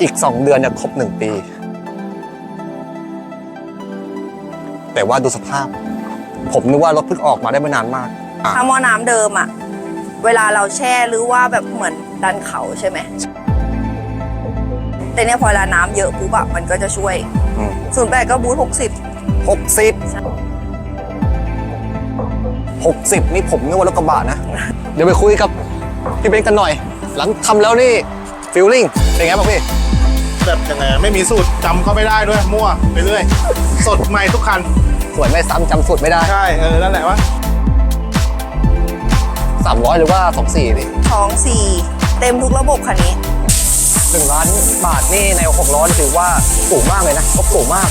อีก 2 เดือนจะครบ 1 ปี แต่ว่าดูสภาพ ผมนึกว่ารถเพิ่งออกมาได้ไม่นานมากอะถ้าหม้อน้ำเดิมอะเวลาเราแช่หรือว่าแบบเหมือนดันเขาใช่ไหมแต่เนี่ยพอเวลาน้ำเยอะปุ๊บอะมันก็จะช่วยอืมศูนย์แปดก็บูทหกสิบหกสิบหกสิบนี่ผมนึกว่ารถกระบะนะ เดี๋ยวไปคุยกับพี่เบนซ์กันหน่อย หลังทำแล้วนี่ฟิลลิ่งเป็นไงบ้างพี่ แบบยังไงอะไม่มีสูตรจำเขาไม่ได้ด้วยมั่วไปเรื่อย สดใหม่ทุกคัน สวยไม่ซ้ำจำสูตรไม่ได้ ใช่ เออ นั่นแหละวะ300 หรือว่า 24พี่ท้องสี่เต็มทุกระบบคันนี้หนึ่งล้านบาทนี่ใน6ล้อนี่ถือว่าสูงมากเลยนะก็สูงมาก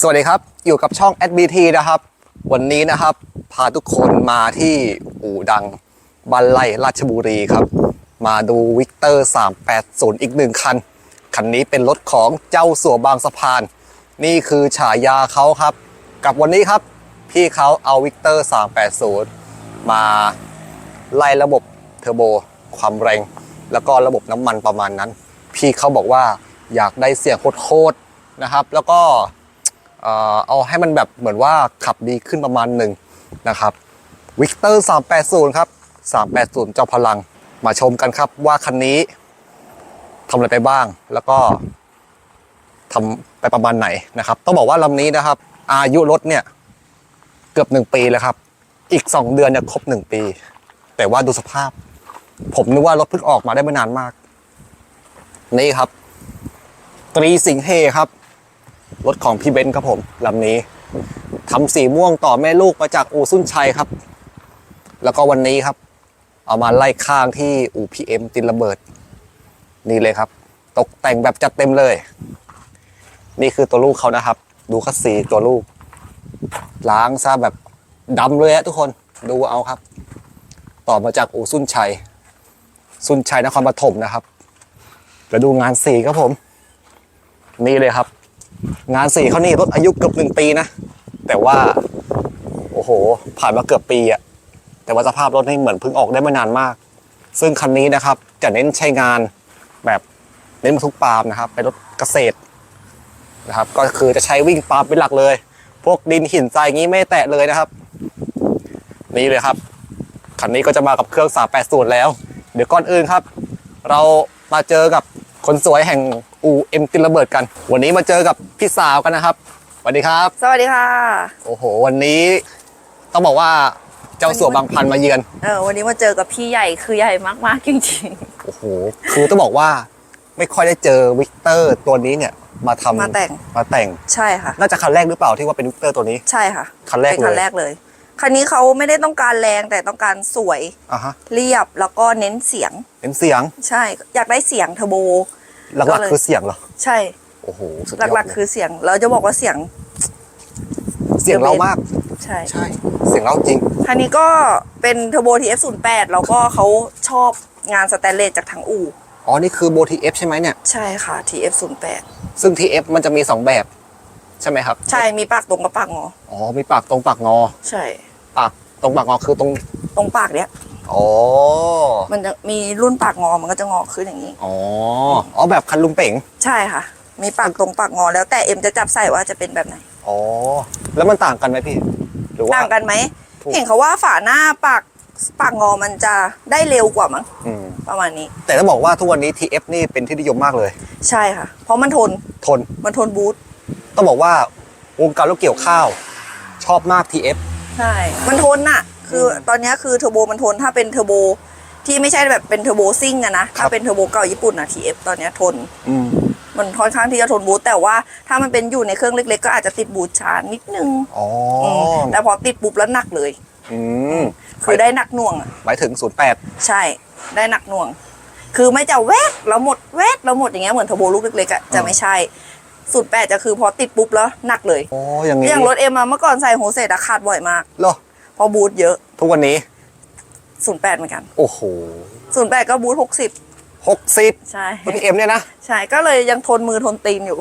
สวัสดีครับ อยู่กับช่อง SBT นะครับ วันนี้นะครับ พาทุกคนมาที่อู่ดังบันไลราชบุรีครับ มาดูวิกเตอร์ 380 อีกหนึ่งคัน คันนี้เป็นรถของเจ้าสัวบางสะพาน นี่คือฉายาเขาครับ กับวันนี้ครับ พี่เขาเอาวิกเตอร์ 380 มาไล่ระบบเทอร์โบ ความแรง แล้วก็ระบบน้ำมันประมาณนั้น พี่เขาบอกว่าอยากได้เสียงโคตรๆนะครับ แล้วก็ เอาให้มันแบบเหมือนว่าขับดีขึ้นประมาณหนึ่งนะครับวิกเตอร์380 ครับ 380 เจ้าพลังมาชมกันครับว่าคันนี้ทำอะไรไปบ้าง แล้วก็ทำไปประมาณไหนนะครับ ต้องบอกว่าลำนี้นะครับ อายุรถเนี่ยเกือบหนึ่งปีแล้วครับ อีก 2 เดือนจะครบ 1 ปี แต่ว่าดูสภาพ ผมนึกว่ารถเพิ่งออกมาได้ไม่นานมาก นี่ครับ ตรีสิงเฮครับ รถของพี่เบนซ์ครับผมลำนี้ทำสีม่วงต่อแม่ลูกมาจากอู่สุนชัยครับ แล้วก็วันนี้ครับ เอามาไล่ข้างที่อู่พีเอ็มตินระเบิด นี่เลยครับ ตกแต่งแบบจัดเต็มเลย นี่คือตัวลูกเขานะครับ ดูคัสซีตัวลูก ล้างซะแบบดำเลยฮะทุกคนดูเอาครับ ต่อมาจากอู่สุนชัยสุนชัยนครปฐมนะครับแล้วดูงานสีครับผม นี่เลยครับ งานสีเขานี่รถอายุเกือบหนึ่งปีนะ แต่ว่า โอ้โห ผ่านมาเกือบปีอะแต่ว่าสภาพรถนี่เหมือนเพิ่งออกได้ไม่นานมาก ซึ่งคันนี้นะครับจะเน้นใช้งานแบบเน้นบรรทุกปาล์มนะครับเป็นรถเกษตรนะครับก็คือจะใช้วิ่งปาล์มเป็นหลักเลย พวกดินหินทรายงี้ไม่แตะเลยนะครับ นี่เลยครับคันนี้ก็จะมากับเครื่อง380แล้ว เดี๋ยวก่อนอื่นครับ เรามาเจอกับคนสวยแห่ง อูเอ็มตินระเบิดกัน วันนี้มาเจอกับพี่สาวกันนะครับสวัสดีครับ สวัสดีค่ะ โอ้โห วันนี้ต้องบอกว่าเจ้าสัวบางพันมาเยือน เออ วันนี้มาเจอกับพี่ใหญ่คือใหญ่มากๆจริงโอ้โห คือต้องบอกว่าไม่ค่อยได้เจอวิกเตอร์ตัวนี้เนี่ยมาทำมาแต่ง มาแต่งๆใช่ค่ะ น่าจะคันแรกหรือเปล่าที่ว่าเป็นวิกเตอร์ตัวนี้ ใช่ค่ะ คันแรกเป็นคันเลยแรกเลย คันนี้เขาไม่ได้ต้องการแรงแต่ต้องการสวยอะฮะเรียบแล้วก็เน้นเสียงเป็นเสียง ใช่ อยากได้เสียงเทอร์โบ หลัก็กเลยๆคือเสียงเหรอ ใช่ โอ้โห สุดยหอดลักๆเลคือยเสียง เราจะบอกว่าเสียง เสียงเรามาก ใช่ ใช่ เสียงเราจริงคันนี้ก็เป็นเทอร์โบ TF08 แล้วก็เขาชอบงานสแตนเลสจากทางอู่ อ๋อ นี่คือโบทีเอฟใช่ไหมเนี่ย ใช่ค่ะ TF08 ซึ่ง TF มันจะมี 2 แบบ ใช่ไหมครับ ใช่ มีปากตรงกับปากงอ อ๋อ มีปากตรงปากงอ ใช่ ปากตรงปากงอคือตรง ตรงปากเนี้ย อ๋อมันจะมีรุ่นปากงอมันก็จะงอขึ้นอย่างนี้ อ๋ออ๋อแบบคันลุงเป๋งใช่ค่ะ มีปากตรงปากงอแล้วแต่เอ็มจะจับใส่ว่าจะเป็นแบบไหนอ๋อแล้วมันต่างกันไหมพี่หรือว่า ต่างกันไหมถูก เห็นเขาว่าฝาหน้าปากปากงอมันจะได้เร็วกว่ามั้งอืมประมาณนี้ แต่ต้องบอกว่าทุกวันนี้ TF นี่เป็นที่นิยมมากเลย ใช่ค่ะ เพราะมันทนทนมันทนบูทต้องบอกว่าวงการรถเกี่ยวข้าว ชอบมาก TF ใช่ มันทนน่ะ คือตอนเนี้ยคือเทอร์โบมันทนถ้าเป็นเทอร์โบที่ไม่ใช่แบบเป็นเทอร์โบซิ่งอะนะ ถ้าเป็นเทอร์โบเก่าญี่ปุ่นอะ TF ตอนเนี้ยทน อืมมันค่อนข้างที่จะทนบูทแต่ว่าถ้ามันเป็นอยู่ในเครื่องเล็ก ๆ ก็อาจจะติดบูทช้านิดนึงอ๋อมแต่พอติดปุ๊บแล้วหนักเลย อืมคือได้หนักหน่วงอะหมายถึง 08 ใช่ ได้หนักหน่วง คือไม่จะแวดแล้วหมดแวดแล้วหมดอย่างเงี้ยเหมือนเทอร์โบลูกเล็กๆอะจะไม่ใช่สุดแปดจะคือพอติดปุ๊บแล้วหนักเลย อ๋ออย่างนี้อย่างรถเอ็มอะเมื่อก่อนใส่โฮเซตอะขาดบ่อยมาก เหรอ เพอบูทเยอะ ทุกวันนี้ ศูนย์แปดเหมือนกันโอ้โหศูนย์แปดก็บูทหกสิบ60ใช่ รถพีเอ็มเนี่ยนะ ใช่ก็เลยยังทนมือทนตีนอยู่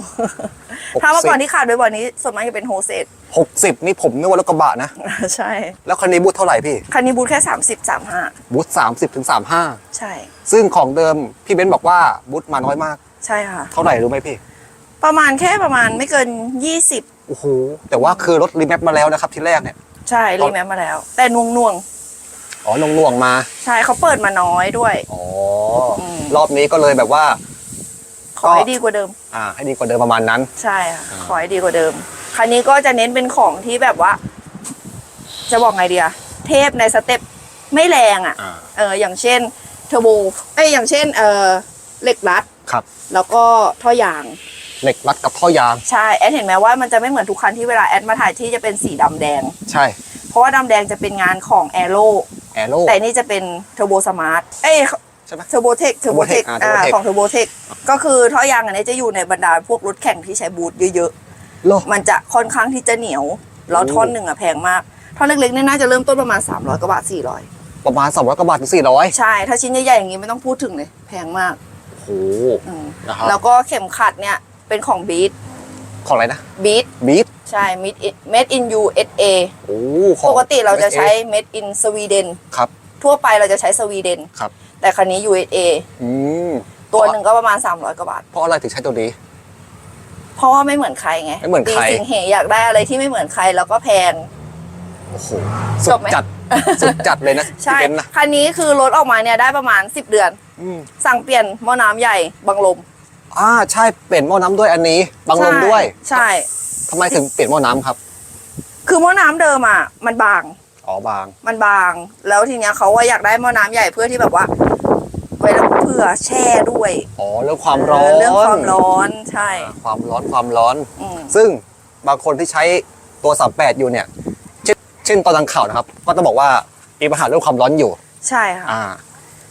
ถ้าเมื่อก่อนที่ขาดบ่อยๆนี้ส่วนมากจะเป็นโฮเซต60นี่ผมนึกว่ารถกระบะนะ ใช่ แล้วคันนี้บูทเท่าไหร่พี่ คันนี้บูทแค่สามสิบสามห้าบูท30ถึง35ใช่ ซึ่งของเดิมพี่เบนซ์บอกว่าบูทมาน้อยมาก ใช่ค่ะ เท่าไหร่รู้ไหมพี่ ประมาณแค่ประมาณไม่เกินยี่สิบโอ้โห แต่ว่าคือรถรีแมปมาแล้วนะครับที่แรกเนี่ย ใช่รีแมปมาแล้ว แต่นวงนวงอ๋อน่วงๆมาๆใช่เขาเปิดมาน้อยด้วย อ๋ออม รอบนี้ก็เลยแบบว่า ขอให้ดีกว่าเดิม อ่า ให้ดีกว่าเดิมประมาณนั้น ใช่ค่ะขอให้ดีกว่าเดิม คันนี้ก็จะเน้นเป็นของที่แบบว่า จะบอกไงเดียเทพในสเต็ปไม่แรงอะ อ่า เอออย่างเช่นเทอร์โบ เอ้ยอย่างเช่นเออเหล็กรัด ครับ แล้วก็ท่อยาง เหล็กรัดกับท่อยาง ใช่แอดเห็นไหมว่ามันจะไม่เหมือนทุกคันที่เวลาแอดมาถ่ายที่จะเป็นสีดำแดง ใช่เพราะว่าดำแดงจะเป็นงานของแอโร่แอโร่ แต่นี่จะเป็นเทอร์โบสมาร์ทเอ้ยใช่ไหมเทอร์โบเทคเทอร์โบเทคอ่าอ่า Turbotech ของเทอร์โบเทคก็คือท่อยางอันนี้จะอยู่ในบรรดาพวกรถแข่งที่ใช้บูทเยอะโลๆ มันจะค่อนข้างที่จะเหนียว แล้วท่อนหนึ่งอะแพงมาก ท่อนเล็กๆเนี่ยน่าจะเริ่มต้นประมาณ 300กว่าบาท400 ประมาณ200กว่าบาทถึง400ใช่ ถ้าชิ้นใหญ่ๆอย่างนี้ไม่ต้องพูดถึงเลย แพงมากโอ้โหอืมนะครับแล้วก็เข็มขัดเนี่ย เป็นของบีทของอะไรนะบีทบีทใช่ made in made in USA โอ้ของ ปกติเราจะใช้ made in Sweden ครับ ทั่วไปเราจะใช้สวีเดนครับ แต่คันนี้ USA อืมตัวหนึ่งก็ประมาณ 300 กว่าบาท เพราะอะไรถึงใช้ตัวนี้ เพราะว่าไม่เหมือนใครไงไม่เหมือนใครตีสิ่งเหอยากได้อะไรที่ไม่เหมือนใครแล้วก็แพง โอ้โหจสุบดไหม จัดสุดจัดเลยนะพี่ใช่เบนซ์นะคันนี้คือรถออกมาเนี่ยได้ประมาณ 10 เดือน อืมสั่งเปลี่ยนหม้อน้ำใหญ่บังลม อ่าใช่เปลี่ยนหม้อน้ำด้วยอันนี้บังลมด้วยใช่ ทำไมถึงเปลี่ยนหม้อน้ำครับ คือหม้อน้ำเดิมอะ มันบาง อ๋อบาง มันบาง แล้วทีเนี้ยเขาว่าอยากได้หม้อน้ำใหญ่เพื่อที่แบบว่าไว้แล้วเผื่อแช่ด้วยอ๋อเรื่องความร้อนเเรื่องความร้อนใช่ความร้อนความร้อน อืมซึ่งบางคนที่ใช้ตัว 38 อยู่เนี่ย เช่นเช่นตอนดังข่าวนะครับ ก็ต้องบอกว่ามีปัญหาเรื่องความร้อนอยู่ ใช่ค่ะ อ่า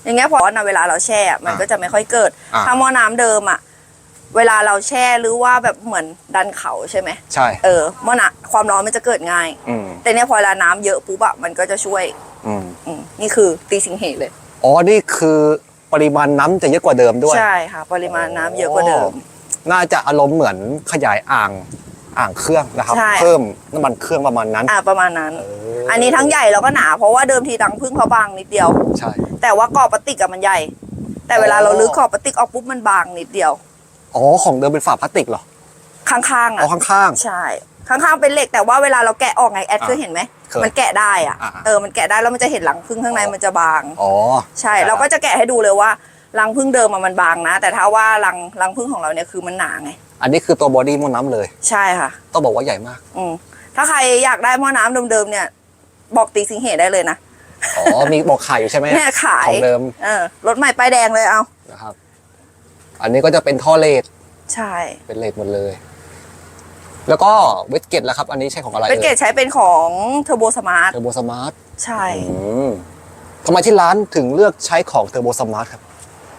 อย่างเงี้ยพอนะเวลาเราแช่อะมันอ่าก็จะไม่ค่อยเกิด อ่า ถ้าหม้อน้ำเดิมอะ เวลาเราแช่หรือว่าแบบเหมือนดันเขาใช่ไหมใช่ เออหม้อน้ำความร้อนมันจะเกิดง่าย อืมแต่เนี้ยพอเวลาน้ำเยอะปุ๊บอะมันก็จะช่วยอืมอืมนี่คือตีสิงเหเลย อ๋อ นี่คือปริมาณน้ำจะเยอะกว่าเดิมด้วย ใช่ค่ะ ปริมาณน้ำเยอะกว่าเดิม น่าจะอารมณ์เหมือนขยายอ่างอ่างเครื่องนะครับ ใช่ เพิ่มน้ำมันเครื่องประมาณนั้นอ่าประมาณนั้นเอออันนี้ทั้งใหญ่แล้วก็หนาเพราะว่าเดิมทีดังพึ่งเขาบางนิดเดียว ใช่ แต่ว่ากรอบพลาสติกอะมันใหญ่ แต่เวลาอ๋อเราลึกขอบพลาสติกออกปุ๊บมันบางนิดเดียว อ๋อของเดิมเป็นฝาพลาสติกเหรอข้างๆอ๋ออะข้าง ใช่ ข้างๆเป็นเหล็กแต่ว่าเวลาเราแกะออกไงแอดอ่าเคยเห็นไหมเคยมันแกะได้อะอ่าเออมันแกะได้แล้วมันจะเห็นหลังพึ่งข้างในอ๋อมันจะบาง ๆอ๋อ ใช่ เราก็จะแกะให้ดูเลยว่ารังพึ่งเดิมอะมันบางนะ แต่ถ้าว่ารังรังพึ่งของเราเนี่ยคือมันหนาไงอันนี้คือตัวบอดี้หม้อน้ำเลย ใช่ค่ะ ต้องบอกว่าใหญ่มาก อืมถ้าใครอยากได้หม้อน้ำเดิมๆเนี่ย บอกตีสิงเหได้เลยนะอ๋อ มีบอกขายอยู่ใช่ไหมเนี่ยขายของเดิมเออรถใหม่ป้ายแดงเลยเอา นะครับ อันนี้ก็จะเป็นท่อเลดใช่เป็นเลดหมดเลย แล้วก็เวทเกตแล้วครับ อันนี้ใช่ของอะไรเป็นเกจใช้เป็นของเทอร์โบสมาร์ทเทอร์โบสมาร์ทใช่ทำไมที่ร้านถึงเลือกใช้ของเทอร์โบสมาร์ทครับ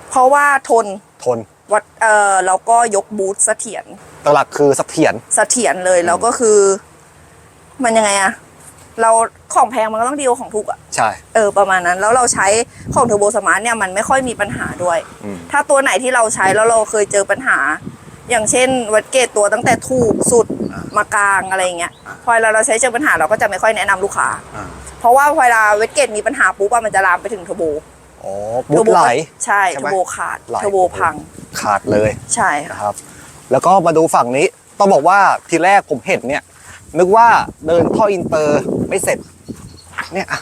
เพราะว่าทนทนวัดเออแล้วก็ยกบูทเสถียรตลักคือเสถียรเสถียรเลยแล้วก็คือ มันยังไงอะ เราของแพงมันก็ต้องดีกว่าของถูกอะใช่ เออประมาณนั้น แล้วเราใช้ของเทอร์โบสมาร์ทเนี่ยมันไม่ค่อยมีปัญหาด้วย อืม ถ้าตัวไหนที่เราใช้แล้วเราเคยเจอปัญหา อย่างเช่น วัดเกตตัวตั้งแต่ถูกสุดมากลางอะไรอย่างเงี้ยพอเวลาเราใช้เจอปัญหาเราก็จะไม่ค่อยแนะนำลูกค้า อ่า เพราะว่าเวลาเวดเกตมีปัญหาปุ๊บอะมันจะลามไปถึงเทอร์โบอ๋อบูทไหล ใช่ใช่เทไหมอร์โบขาดไหล เทอร์โบพังขาดเลยใช่ค่ะนะครับ แล้วก็มาดูฝั่งนี้ ต้องบอกว่าทีแรกผมเห็นเนี่ย นึกว่าเดินท่ออินเตอร์ ไม่เสร็จ เนี่ยอะ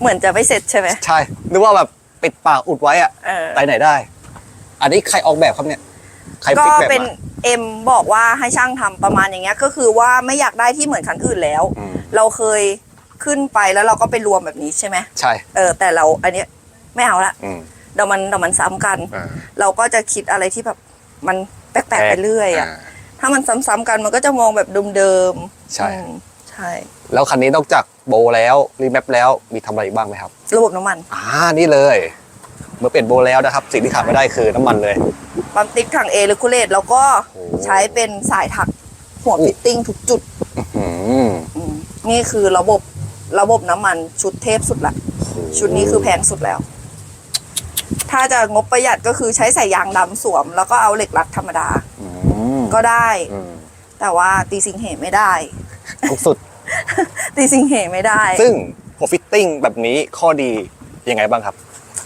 เหมือนจะไม่เสร็จใช่ไหม ใช่นึกว่าแบบปิดปากอุดไว้อะเออ ไปไหนได้ อันนี้ใครออกแบบครับเนี่ย ใครก็ฟิกแบบเป็นมาเอ็มบอกว่าให้ช่างทำประมาณอย่างเงี้ยก็คือว่าไม่อยากได้ที่เหมือนคันอื่นแล้ว อืมเราเคยขึ้นไปแล้วเราก็ไปรวมแบบนี้ใช่ไหมใช่ เออแต่เราอันเนี้ยไม่เอาละอืมเดี๋ยวมันเดี๋ยวมันซ้ำกัน อ่าเราก็จะคิดอะไรที่แบบมันแปลกๆไปเรื่อยอะา ถ้ามันซ้ำๆกันมันก็จะมองแบบเดิมๆใช่ อืม ใช่แล้วคันนี้นอกจากโบแล้วรีแมปแล้วมีทำอะไรอีกบ้างไหมครับ ระบบน้ำมันอ่านี่เลย เมื่อเปลี่ยนโบแล้วนะครับ สิ่งที่ขาดไม่ได้คือน้ำมันเลย ปั๊มติ๊กถังเอหรือคูเลตแล้วก็โอ้ ใช้เป็นสายถักหัวฟิตติ้งทุกจุดอืมอืมนี่คือระบบระบบน้ำมันชุดเทพสุดละ ชุดนี้คือแพงสุดแล้ว ถ้าจะงบประหยัดก็คือใช้สายยางดำสวม แล้วก็เอาเหล็กรัดธรรมดา อืมก็ได้ อืมแต่ว่าตีสิงเหไม่ได้ทุก สุด ตีสิงเหไม่ได้ ซึ่งหัวฟิตติ้งแบบนี้ข้อดียังไงบ้างครับ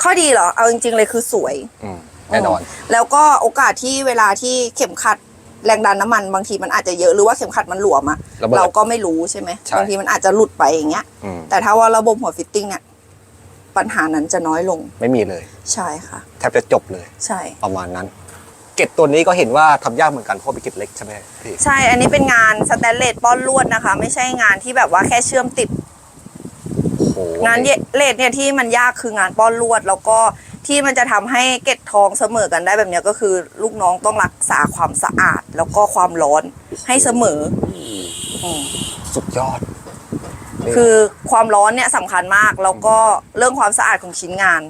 ข้อดีเหรอ เอาจริง ๆ เลยคือสวย อืมแน่นอน แล้วก็โอกาสที่เวลาที่เข็มขัดแรงดันน้ำมันบางทีมันอาจจะเยอะหรือว่าเข็มขัดมันหลวมอะระเบิดเราก็ไม่รู้ใช่ไหมใช่ บางทีมันอาจจะหลุดไปอย่างเงี้ย อืมแต่ถ้าว่าระบบหัวฟิตติ้งเนี่ยปัญหานั้นจะน้อยลงไม่มีเลย ใช่ค่ะ แทบจะจบเลย ใช่ ประมาณนั้น เกตตัวนี้ก็เห็นว่าทำยากเหมือนกันเพราะเป็นเกตเล็กใช่ไหมพี่ใช่ อันนี้เป็นงานสแตนเลสป้อนลวดนะคะ ไม่ใช่งานที่แบบว่าแค่เชื่อมติด โอ้โหงานเยเลดเนี่ยที่มันยากคืองานป้อนลวด แล้วก็ที่มันจะทำให้เกล็ดทองเสมอกันได้แบบเนี้ยก็คือลูกน้องต้องรักษาความสะอาด แล้วก็ความร้อนให้เสมออืมสุดยอดนี่คือความร้อนเนี่ยสำคัญมากแล้วก็เรื่องความสะอาดของชิ้นงาน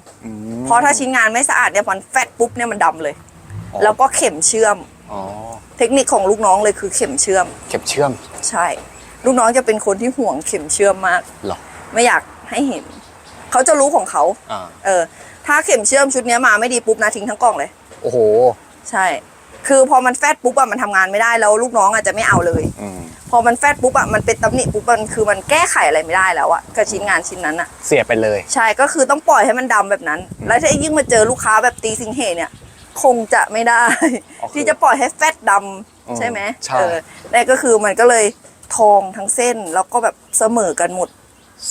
มเพราะถ้าชิ้นงานไม่สะอาดเนี่ยมันแฟตปุ๊บเนี่ยมันดำเลย อ๋อ แล้วก็เข็มเชื่อม อ๋อเทคนิคของลูกน้องเลยคือเข็มเชื่อม เข็มเชื่อมใช่ ลูกน้องจะเป็นคนที่ห่วงเข็มเชื่อมมาก เหรอไม่อยากให้เห็น เขาจะรู้ของเขา อ่าเออ ถ้าเข็มเชื่อมชุดเนี้ยมาไม่ดีปุ๊บนะทิ้งทั้งกล่องเลย โอ้โห ใช่ คือพอมันแฟดปุ๊บอะมันทำงานไม่ได้แล้วลูกน้องอาจจะไม่เอาเลย อืมพอมันแฟดปุ๊บอะมันเป็นตำหนิปุ๊บมันคือมันแก้ไขอะไรไม่ได้แล้วอะกับชิ้นงานชิ้นนั้นอะเสียไปเลย ใช่ก็คือต้องปล่อยให้มันดำแบบนั้น แล้วถ้ายิ่งมาเจอลูกค้าแบบตีสิงเหเนี่ย คงจะไม่ได้ อ๋อคือที่จะปล่อยให้แฟดดอืมำใช่ไหมใช่ เออนั่นก็คือมันก็เลยทองทั้งเส้นแล้วก็แบบเสมอกันหมด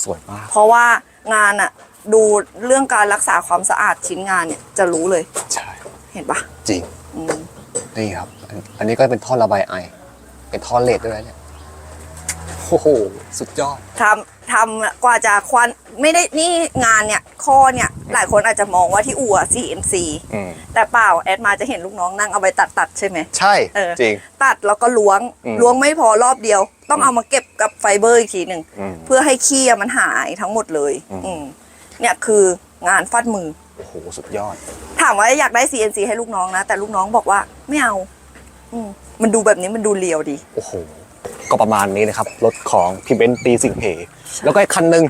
สวยมาก เพราะว่างานอะดูเรื่องการรักษาความสะอาดชิ้นงานเนี่ยจะรู้เลยใช่ เห็นปะจริง อืมนี่ครับอันอันนี้ก็เป็นท่อระบายไอ เป็นท่อเลดด้วยนะเนี่ยโอ้โห สุดยอด ทำทำกว่าจะควันไม่ได้นี่งานเนี่ยข้อเนี่ย หลายคนอาจจะมองว่าที่อู่อะ CNC อืมแต่เปล่าแอดมาจะเห็นลูกน้องนั่งเอาไปตัดตัดๆใช่ไหม ใช่เออ จริง ตัดแล้วก็ล้วงอืมล้วงไม่พอรอบเดียว ต้องเอามาเก็บกับไฟเบอร์อีกทีหนึ่งอืม เพื่อให้ขี้อะมันหายทั้งหมดเลยอืมอืมเนี่ยคืองานฟาดมือ โอ้โหสุดยอด ถามว่าอยากได้ CNC ให้ลูกน้องนะ แต่ลูกน้องบอกว่าไม่เอาอืมมันดูแบบนี้มันดูเรียวดี โอ้โห ก็ประมาณนี้นะครับ รถของพี่เบนซ์ตีสิงเพแล้วก็อีกคันหนึ่ง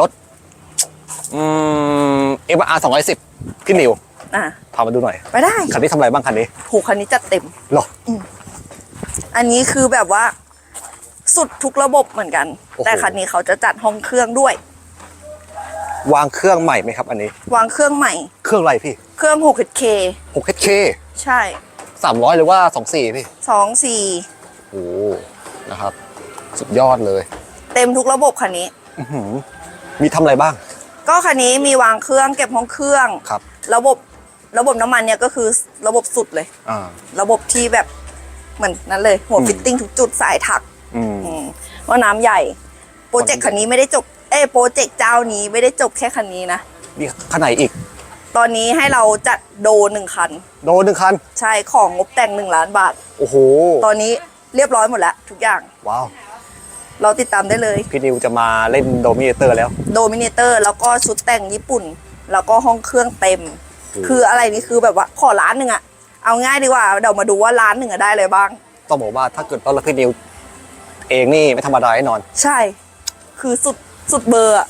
รถ อืม เอ r อาร์สองร้อยสิบพี่นิวอะพามาดูหน่อย ไปได้คันนี้ทำอะไรบ้างคันนี้โหคันนี้จัดเต็มหรออันนี้คือแบบว่า สุดทุกระบบเหมือนกันโอ้โหแต่คันนี้เขาจะจัดห้องเครื่องด้วย วางเครื่องใหม่ไหมครับ อันนี้ วางเครื่องใหม่ เครื่องอะไรพี่ เครื่อง 6K 6 k ใช่สามร้อยหรือว่าสองสี่พี่สองสี่โอ้โหนะครับ สุดยอดเลย เต็มทุกระบบคันนี้อื้อหือมีทำอะไรบ้าง ก็คันนี้มีวางเครื่องเก็บห้องเครื่อง ครับระบบระบบน้ำมันเนี่ยก็คือระบบสุดเลย อ่า ระบบที่แบบเหมือนนั้นเลย หัวอืม ฟิตติ้งทุกจุดสายถักอืม อืมว่าน้ำใหญ่ โปรเจกต์คันนี้ไม่ได้จบเอ้ยโปรเจกต์เจ้านี้ไม่ได้จบแค่คันนี้นะ มีคันไหนอีก ตอนนี้ให้เราจัดโดหนึ่งคัน โดนหนึ่งคัน ใช่ของงบแต่งหนึ่งล้านบาท โอ้โห ตอนนี้เรียบร้อยหมดแล้วทุกอย่าง ว้าว เราติดตามได้เลย พี่นิวจะมาเล่นโดมิเนเตอร์แล้ว โดมิเนเตอร์แล้วก็ชุดแต่งญี่ปุ่น แล้วก็ห้องเครื่องเต็มโอ้คืออะไรนี่คือแบบว่าขอล้านหนึ่งอะเอาง่ายดีกว่าเดี๋ยวมาดูว่าล้านหนึ่งอะได้เลยบ้าง ต้องบอกว่าถ้าเกิดเรารับพี่นิว เองนี่ไม่ธรรมดาแน่นอน ใช่ คือสุดสุดเบอร์อะ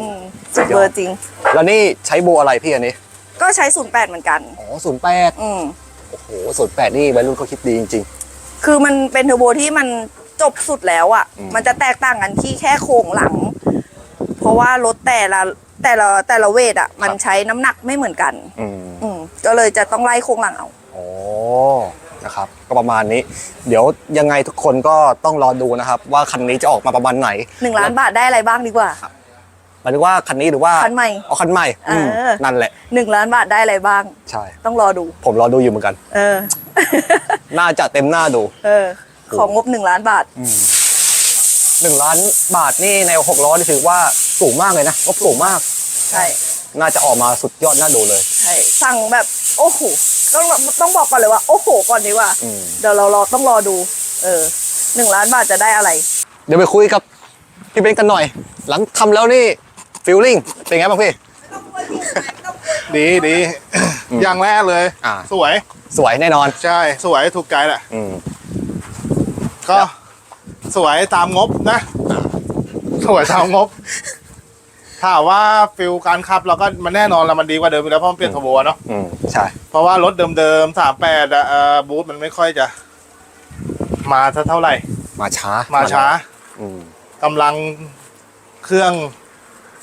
อืมสุดเบอร์จริง แล้วนี่ใช้โบอะไรพี่อันนี้ ก็ใช้ศูนย์แปดเหมือนกัน อ๋อศูนย์แปดอืมโอ้โหศูนย์แปดนี่วัยรุ่นเขาคิดดีจริงคือมันเป็นเทอร์โบที่มัน จบสุดแล้วอะ่ะ อืม มันจะแตกต่างกันที่แค่โครงหลัง เพราะว่ารถแต่ละแต่ละแต่ละเวทอะ่ะ มันใช้น้ำหนักไม่เหมือนกันๆอืมอืมก็เลยจะต้องไล่โครงหลังเอา โอ้นะครับ ก็ประมาณนี้ เดี๋ยวยังไงทุกคนก็ต้องรอดูนะครับ ว่าคันนี้จะออกมาประมาณไหน หนึ่งล้านบาทได้อะไรบ้างดีกว่า หมายถึงว่าคันนี้หรือว่าคันใหม่เอาคันใหม่อืมเออ นั่นแหละ หนึ่งล้านบาทได้อะไรบ้าง ใช่ ต้องรอดู ผมรอดูอยู่เหมือนกัน เออ น่าจะเต็มหน้าดู เออ ของงบหนึ่งล้านบาท หนึ่งล้านบาทนี่ในหกล้อนี่ถือว่าสูงมากเลยนะก็สูงมาก ใช่ น่าจะออกมาสุดยอดน่าดูเลย ใช่ สั่งแบบโอ้โหต้องต้องบอกก่อนเลยว่า โอ้โห ก่อนดีกว่า อืม เดี๋ยวเรารอต้องรอดู เออหนึ่งล้านบาทจะได้อะไร เดี๋ยวไปคุยกับพี่เบนซ์กันหน่อย หลังทำแล้วนี่ฟิลลิ่งเป็นไงบ้างพี่ ดีดีอย่างแรกเลย อ่า สวย สวยแน่นอน ใช่ สวยถูกใจแหละ อืม ก็สวยตามงบนะ สวยตามงบถามว่าฟิลการขับเราก็มันแน่นอนแล้วมันดีกว่าเดิมอยู่แล้วเพราะมันเปลี่ยนเทอร์โบอะเนาะอืมใช่ เพราะว่ารถเดิมๆสามแปดบูธมันไม่ค่อยจะ มาสักเท่าไหร่ มาช้า มามาช้าอืมกำลังเครื่อง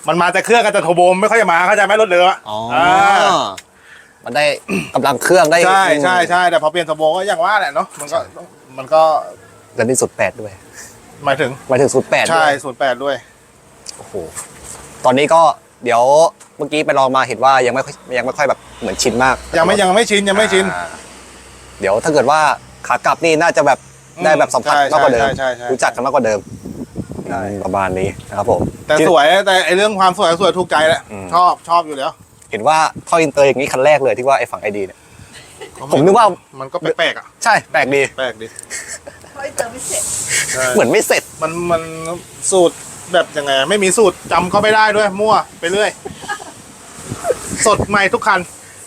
มันมาแต่เครื่องกับแต่เทอร์โบไม่ค่อยจะมาเข้าใจไหมรถเรืออะอ๋ออา มันได้ กำลังเครื่องได้ใช่อืมใช่ใช่แต่พอเปลี่ยนเทอร์โบก็อย่างว่าแหละเนาะมันก็มันก็ แล้วนี่สุดแปดด้วยหมายถึง หมายถึงสุดแปดใช่ด้วยศูนย์แปดด้วย โอ้โหตอนนี้ก็เดี๋ยวเมื่อกี้ไปลองมาเห็นว่ายังไม่ค่อยยังไม่ค่อยแบบเหมือนชินมากยังไม่ยังไม่ชินยังไม่ชินอ่าเดี๋ยวถ้าเกิดว่าขากลับนี่น่าจะแบบอืมได้แบบสัมผัสใช่มากกว่าเดิม ใช่ใช่ใช่ รู้จักกันมากกว่าเดิมประมาณนี้นะครับผม แต่สวยแต่ไอเรื่องความสวยสวยถูกใจแหละอืม ชอบชอบอยู่แล้วเห็นว่าท่ออินเตอร์อย่างนี้คันแรกเลยที่ว่าไอ้ฝั่งไอดีเนี่ย ผมนึกว่า มันก็แปลกๆอะ ใช่แปลกดี แปลกดิ ค่อยเจอพิเศษใช่เหมือนไม่เสร็จ มันมันสูตรแบบยังไงไม่มีสูตรจำก็ไม่ได้ด้วย มั่วไปเรื่อย สดใหม่ทุกคัน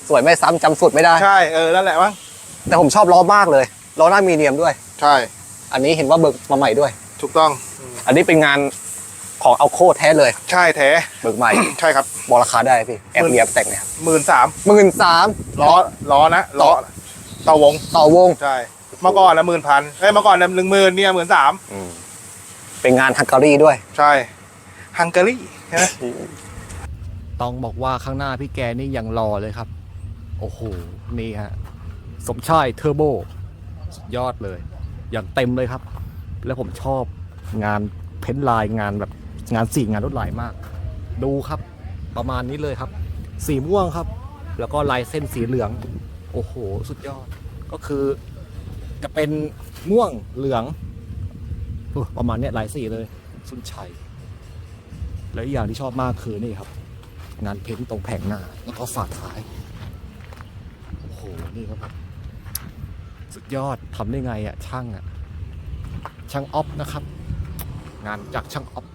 สวยไม่ซ้ำจำสุดไม่ได้ ใช่เออนั่นแหละมั้งแต่ผมชอบล้อมากเลยล้อหน้ามีเนียมด้วย ใช่อันนี้เห็นว่าเบิกมาใหม่ด้วย ถูกต้องอันนี้เป็นงานของเอาโคตรแท้เลย ใช่แท้ เบิกใหม่ ใช่ครับบอกราคาได้พี่แอบเรียบแต่งเนี่ยหมื่นสามหมื่นสามล้อล้อนะล้อต่อวง ต่อวง ใช่ เมื่อก่อนนะหมื่นพันเอ้ยเมื่อก่อนนะหนึ่งหมื่นเนี่ยหมื่นสามเป็นงานฮังการีด้วย ใช่ฮังการีใช่ไหมต้องบอกว่าข้างหน้าพี่แกนี่ยังรอเลยครับ โอ้โห นี่ฮะ สมชายเทอร์โบสุดยอดเลย อย่างเต็มเลยครับ แล้วผมชอบงานเพ้นท์ลายงานแบบงานสีงานลวดลายมาก ดูครับ ประมาณนี้เลยครับ สีม่วงครับ แล้วก็ลายเส้นสีเหลือง โอ้โห สุดยอด ก็คือ จะเป็นม่วงเหลือง ประมาณนี้หลายสีเลยสุนชัย แล้วอีกอย่างที่ชอบมากคือนี่ครับ งานเพ้นตรงแผงหน้า แล้วก็ฝาท้าย โอ้โห นี่ครับ สุดยอดทำได้ไงอะช่างอะช่างออฟนะครับ งานจากช่างออฟ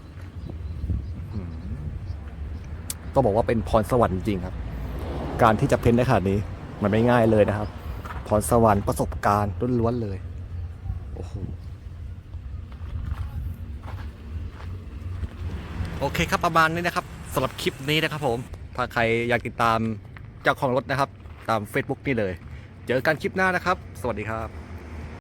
อืมต้องบอกว่าเป็นพรสวรรค์จริงครับ การที่จะเพ้นได้ขนาดนี้ มันไม่ง่ายเลยนะครับ พรสวรรค์ประสบการณ์ล้วนๆเลย โอ้โหโอเคครับประมาณนี้นะครับสำหรับคลิปนี้นะครับผม ถ้าใครอยากติดตามเจ้าของรถนะครับ ตาม Facebook นี่เลย เจอกันคลิปหน้านะครับ สวัสดีครับ